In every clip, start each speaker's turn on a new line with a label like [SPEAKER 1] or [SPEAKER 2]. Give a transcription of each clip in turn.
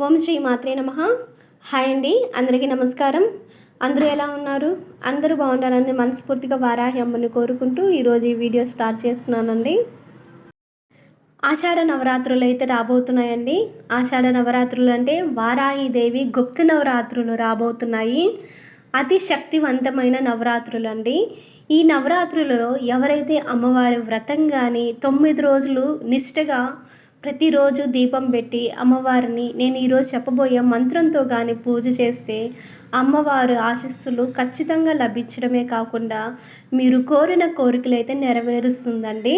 [SPEAKER 1] ఓం శ్రీ మాత్రే నమ. హాయ్ అండి అందరికీ నమస్కారం. అందరూ ఎలా ఉన్నారు? అందరూ బాగుండాలని మనస్ఫూర్తిగా వారాహి అమ్మని కోరుకుంటూ ఈరోజు ఈ వీడియో స్టార్ట్ చేస్తున్నానండి. ఆషాఢ నవరాత్రులు అయితే రాబోతున్నాయండి. ఆషాఢ నవరాత్రులు అంటే వారాయి దేవి గుప్త నవరాత్రులు రాబోతున్నాయి. అతి శక్తివంతమైన నవరాత్రులు అండి. ఈ నవరాత్రులలో ఎవరైతే అమ్మవారి వ్రతం కానీ తొమ్మిది రోజులు నిష్టగా ప్రతిరోజు దీపం పెట్టి అమ్మవారిని నేను ఈరోజు చెప్పబోయే మంత్రంతో కానీ పూజ చేస్తే అమ్మవారు ఆశిస్తులు ఖచ్చితంగా లభించడమే కాకుండా మీరు కోరిన కోరికలు అయితే నెరవేరుస్తుందండి.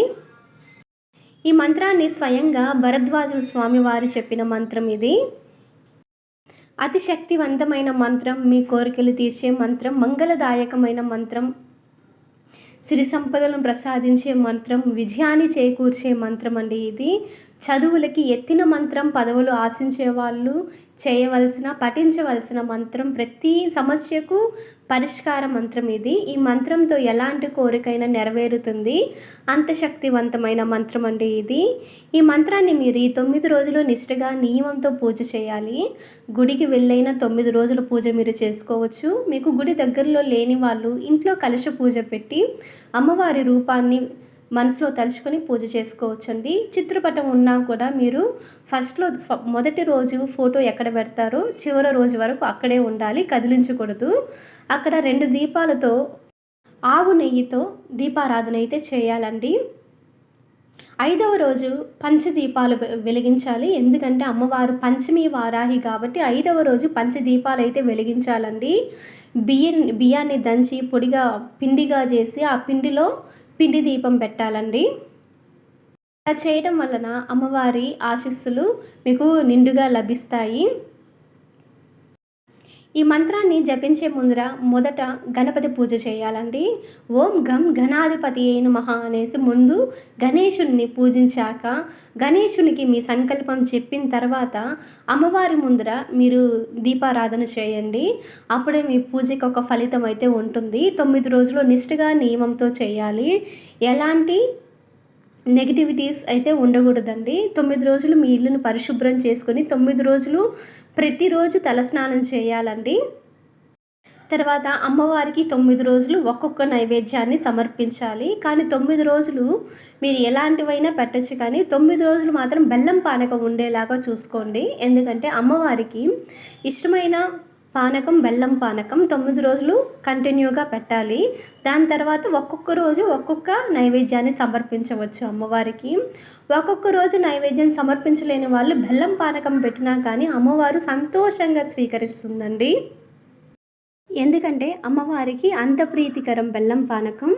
[SPEAKER 1] ఈ మంత్రాన్ని స్వయంగా భరద్వాజుల స్వామి వారు చెప్పిన మంత్రం ఇది. అతి శక్తివంతమైన మంత్రం మీ కోరికలు తీర్చే మంత్రం మంగళదాయకమైన మంత్రం సిరి సంపదలను ప్రసాదించే మంత్రం విజయాన్ని చేకూర్చే మంత్రం అండి ఇది. చదువులకి ఎత్తిన మంత్రం పదవులు ఆశించే వాళ్ళు చేయవలసిన పఠించవలసిన మంత్రం ప్రతి సమస్యకు పరిష్కార మంత్రం ఇది. ఈ మంత్రంతో ఎలాంటి కోరికైనా నెరవేరుతుంది. అంత శక్తివంతమైన మంత్రం అండి ఇది. ఈ మంత్రాన్ని మీరు ఈ తొమ్మిది రోజులు నిష్ఠగా నియమంతో పూజ చేయాలి. గుడికి వెళ్ళైన తొమ్మిది రోజుల పూజ మీరు చేసుకోవచ్చు. మీకు గుడి దగ్గరలో లేని వాళ్ళు ఇంట్లో కలశ పూజ పెట్టి అమ్మవారి రూపాన్ని మనసులో తలుచుకొని పూజ చేసుకోవచ్చండి. చిత్రపటం ఉన్నా కూడా మీరు ఫస్ట్లో మొదటి రోజు ఫోటో ఎక్కడ పెడతారో చివరి రోజు వరకు అక్కడే ఉండాలి కదిలించకూడదు. అక్కడ రెండు దీపాలతో ఆవు నెయ్యితో దీపారాధన అయితే చేయాలండి. ఐదవ రోజు పంచదీపాలు వెలిగించాలి. ఎందుకంటే అమ్మవారు పంచమి వారాహి కాబట్టి ఐదవ రోజు పంచదీపాలు అయితే వెలిగించాలండి. బియ్యం బియ్యాన్ని దంచి పొడిగా పిండిగా చేసి ఆ పిండిలో పిండి దీపం పెట్టాలండి. ఇలా చేయడం వలన అమ్మవారి ఆశీస్సులు మీకు నిండుగా లభిస్తాయి. ఈ మంత్రాన్ని జపించే ముందర మొదట గణపతి పూజ చేయాలండి. ఓం గం గణాధిపతి అయిన మహా అనేసి ముందు గణేశుని పూజించాక గణేశునికి మీ సంకల్పం చెప్పిన తర్వాత అమ్మవారి ముందర మీరు దీపారాధన చేయండి. అప్పుడే మీ పూజకి ఒక ఫలితం అయితే ఉంటుంది. తొమ్మిది రోజులు నిష్ఠగా నియమంతో చేయాలి. ఎలాంటి నెగిటివిటీస్ అయితే ఉండకూడదండి. తొమ్మిది రోజులు మీ ఇల్లును పరిశుభ్రం చేసుకొని తొమ్మిది రోజులు ప్రతిరోజు తలస్నానం చేయాలండి. తర్వాత అమ్మవారికి తొమ్మిది రోజులు ఒక్కొక్క నైవేద్యాన్ని సమర్పించాలి. కానీ తొమ్మిది రోజులు మీరు ఎలాంటివైనా పెట్టచ్చు కానీ తొమ్మిది రోజులు మాత్రం బెల్లం పానకం ఉండేలాగా చూసుకోండి. ఎందుకంటే అమ్మవారికి ఇష్టమైన పానకం బెల్లం పానకం తొమ్మిది రోజులు కంటిన్యూగా పెట్టాలి. దాని తర్వాత ఒక్కొక్క రోజు ఒక్కొక్క నైవేద్యాన్ని సమర్పించవచ్చు అమ్మవారికి. ఒక్కొక్క రోజు నైవేద్యం సమర్పించలేని వాళ్ళు బెల్లం పానకం పెట్టినా కానీ అమ్మవారు సంతోషంగా స్వీకరిస్తుందండి. ఎందుకంటే అమ్మవారికి అంత ప్రీతికరం బెల్లం పానకం.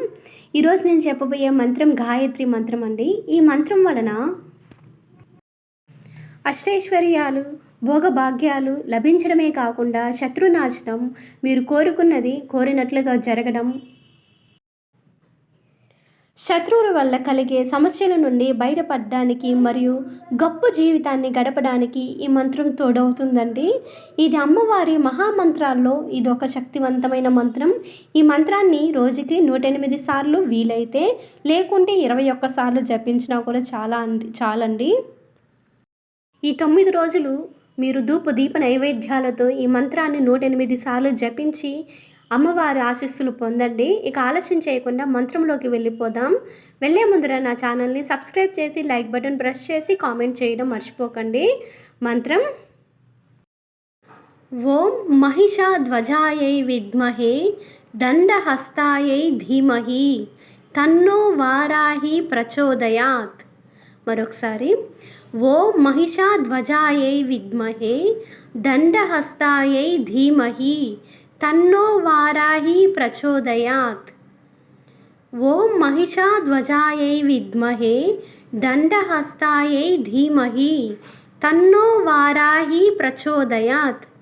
[SPEAKER 1] ఈరోజు నేను చెప్పబోయే మంత్రం గాయత్రి మంత్రం అండి. ఈ మంత్రం వలన అష్టైశ్వర్యాలు భోగభాగ్యాలు లభించడమే కాకుండా శత్రునాశనం మీరు కోరుకున్నది కోరినట్లుగా జరగడం. శత్రువుల వల్ల కలిగే సమస్యల నుండి బయటపడడానికి మరియు గొప్ప జీవితాన్ని గడపడానికి ఈ మంత్రం తోడవుతుందండి. ఇది అమ్మవారి మహామంత్రాల్లో ఇది ఒక శక్తివంతమైన మంత్రం. ఈ మంత్రాన్ని రోజుకి నూట ఎనిమిది సార్లు వీలైతే లేకుంటే ఇరవై ఒక్క సార్లు జపించినా కూడా చాలా అండి చాలండి. ఈ తొమ్మిది రోజులు మీరు ధూపు దీప నైవేద్యాలతో ఈ మంత్రాన్ని నూట ఎనిమిది సార్లు జపించి అమ్మవారి ఆశీస్సులు పొందండి. ఇక ఆలస్యం చేయకుండా మంత్రంలోకి వెళ్ళిపోదాం. వెళ్ళే ముందర నా ఛానల్ని సబ్స్క్రైబ్ చేసి లైక్ బటన్ ప్రెస్ చేసి కామెంట్ చేయడం మర్చిపోకండి. మంత్రం. ఓం మహిషాధ్వజాయై విద్మహే దండహస్తాయై ధీమహి తన్నో వారాహి ప్రచోదయాత్. మరొకసారి. ఓ మహిషాధ్వజాయై విద్మహే దండహస్తాయై ధీమహి తన్నో వారాహి ప్రచోదయాత్. ఓం మహిషాధ్వజాయై విద్మహే దండహస్తాయై ధీమహి తన్నో వారాహి ప్రచోదయాత్.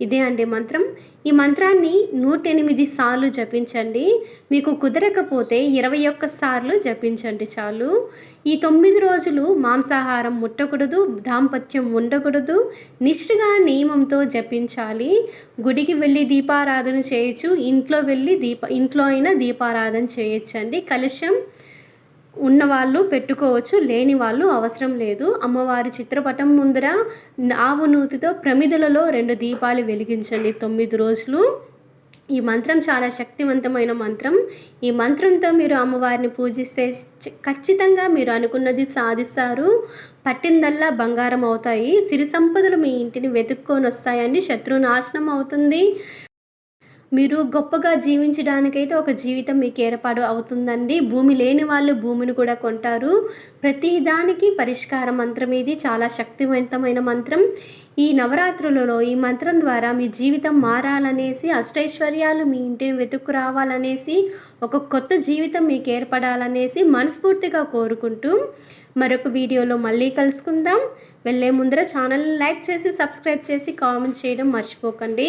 [SPEAKER 1] ఇదే అండి మంత్రం. ఈ మంత్రాన్ని నూట ఎనిమిది సార్లు జపించండి. మీకు కుదరకపోతే ఇరవై ఒక్క సార్లు జపించండి చాలు. ఈ తొమ్మిది రోజులు మాంసాహారం ముట్టకూడదు దాంపత్యం ఉండకూడదు. నిష్ఠగా నియమంతో జపించాలి. గుడికి వెళ్ళి దీపారాధన చేయొచ్చు. ఇంట్లో వెళ్ళి దీప ఇంట్లో అయినా దీపారాధన చేయొచ్చండి. కలుషం ఉన్నవాళ్ళు పెట్టుకోవచ్చు లేని వాళ్ళు అవసరం లేదు. అమ్మవారి చిత్రపటం ముందర ఆవు నూతితో ప్రమిదలలో రెండు దీపాలు వెలిగించండి. తొమ్మిది రోజులు. ఈ మంత్రం చాలా శక్తివంతమైన మంత్రం. ఈ మంత్రంతో మీరు అమ్మవారిని పూజిస్తే ఖచ్చితంగా మీరు అనుకున్నది సాధిస్తారు. పట్టిందల్లా బంగారం అవుతాయి. సిరి సంపదలు మీ ఇంటిని వెతుక్కొని వస్తాయండి. శత్రు నాశనం అవుతుంది. మీరు గొప్పగా జీవించడానికైతే ఒక జీవితం మీకు ఏర్పాటు అవుతుందండి. భూమి లేని వాళ్ళు భూమిని కూడా కొంటారు. ప్రతి దానికి పరిష్కార మంత్రం ఇది. చాలా శక్తివంతమైన మంత్రం. ఈ నవరాత్రులలో ఈ మంత్రం ద్వారా మీ జీవితం మారాలనేసి అష్టైశ్వర్యాలు మీ ఇంటిని వెతుక్కు రావాలనేసి ఒక కొత్త జీవితం మీకు ఏర్పడాలనేసి మనస్ఫూర్తిగా కోరుకుంటూ మరొక వీడియోలో మళ్ళీ కలుసుకుందాం. వెళ్ళే ముందర ఛానల్ని లైక్ చేసి సబ్స్క్రైబ్ చేసి కామెంట్ చేయడం మర్చిపోకండి.